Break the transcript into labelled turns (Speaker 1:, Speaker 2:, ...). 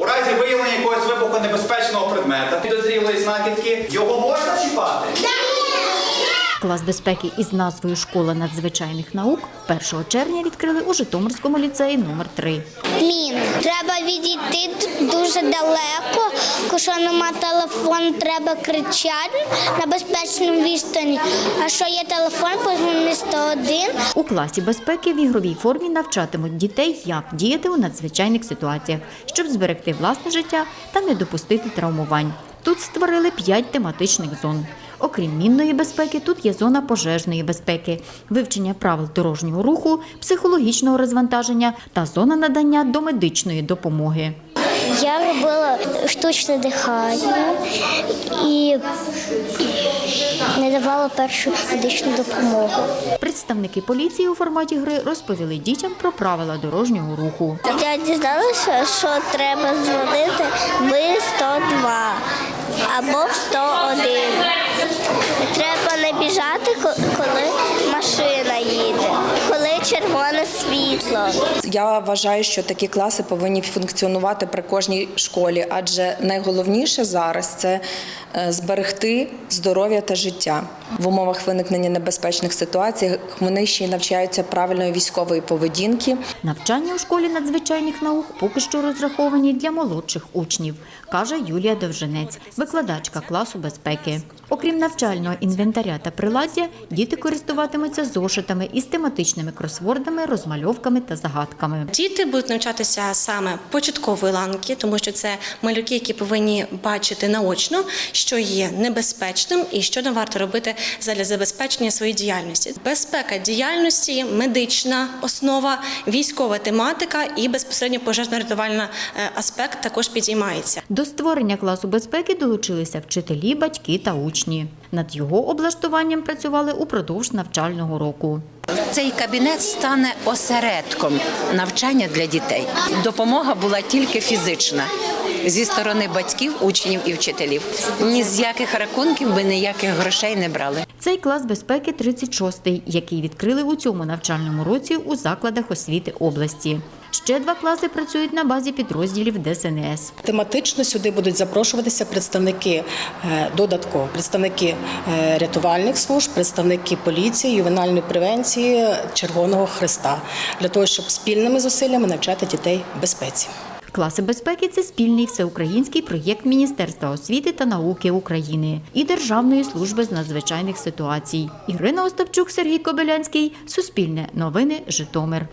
Speaker 1: У разі виявлення якогось вибухонебезпечного предмета, підозрілої знахідки, його можна чіпати?
Speaker 2: Клас безпеки із назвою Школа надзвичайних наук 1 червня відкрили у Житомирському ліцеї номер 3
Speaker 3: Мін. Треба відійти дуже далеко, якщо нема телефону, треба кричати на безпечному відстані. А що є телефон, позвони 101.
Speaker 2: У класі безпеки в ігровій формі навчатимуть дітей, як діяти у надзвичайних ситуаціях, щоб зберегти власне життя та не допустити травмувань. Тут створили п'ять тематичних зон. Окрім мінної безпеки, тут є зона пожежної безпеки, вивчення правил дорожнього руху, психологічного розвантаження та зона надання домедичної допомоги.
Speaker 3: Я робила штучне дихання і не давала першу медичну допомогу.
Speaker 2: Представники поліції у форматі гри розповіли дітям про правила дорожнього руху.
Speaker 3: Я дізналася, що треба дзвонити в 102 або в 101. Треба не біжати,
Speaker 4: Я вважаю, що такі класи повинні функціонувати при кожній школі, адже найголовніше зараз це е, зберегти здоров'я та життя в умовах виникнення небезпечних ситуацій. Вони й навчаються правильної військової поведінки.
Speaker 2: Навчання у школі надзвичайних наук поки що розраховані для молодших учнів, каже Юлія Довженець, викладачка класу безпеки. Окрім навчального інвентаря та приладдя, діти користуватимуться зошитами із тематичними кросвордами, розмальовками та загадками.
Speaker 5: Діти будуть навчатися саме початкової ланки, тому що це малюки, які повинні бачити наочно, що є небезпечним і що не варто робити для забезпечення своєї діяльності. Безпека діяльності, медична основа, військова тематика і безпосередньо пожежно-рятувальний е, аспект також підіймається.
Speaker 2: До створення класу безпеки долучилися вчителі, батьки та учні. Над його облаштуванням працювали упродовж навчального року.
Speaker 6: Цей кабінет стане осередком навчання для дітей. Допомога була тільки фізична зі сторони батьків, учнів і вчителів. Ні з яких рахунків ми ніяких грошей не брали.
Speaker 2: Цей клас безпеки 36-й, який відкрили у цьому навчальному році у закладах освіти області. Ще два класи працюють на базі підрозділів ДСНС.
Speaker 7: Тематично сюди будуть запрошуватися представники е, додатково, представники е, рятувальних служб, представники поліції, ювенальної превенції Червоного Христа для того, щоб спільними зусиллями навчати дітей безпеці.
Speaker 2: Класи безпеки це спільний всеукраїнський проєкт Міністерства освіти та науки України і Державної служби з надзвичайних ситуацій. Ірина Остапчук, Сергій Кобилянський, Суспільне новини, Житомир.